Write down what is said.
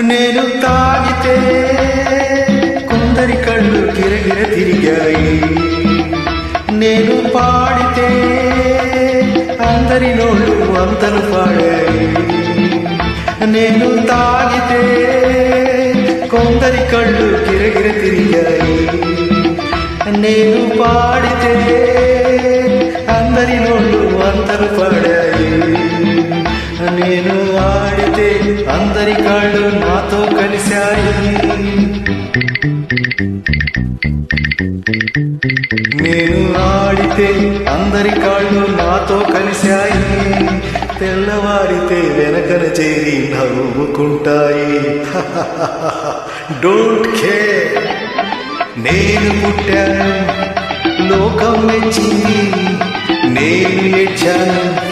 నేను తాగితే కొందరి కళ్ళు గిరగిర తిరిగాయి. నేను పాడితే అందరి నోళ్ళు అంతలు పాడాయి. నేను తాగితే కొందరి కళ్ళు గిరగిర తిరిగాయి. నేను పాడితే అందరి నోళ్ళు అంతలు పాడాయి. నేను ఆడి అందరి కాళ్ళు నాతో కలిశాయి. నేను ఆడితే అందరి కాళ్ళు నాతో కలిశాయి. తెల్లవారితే వెనకన చేరి నవ్వుకుంటాయి. డోంట్ కేర్ నేను పుట్టాను లోకం మెచ్చింది. నేను ఏడ్చాను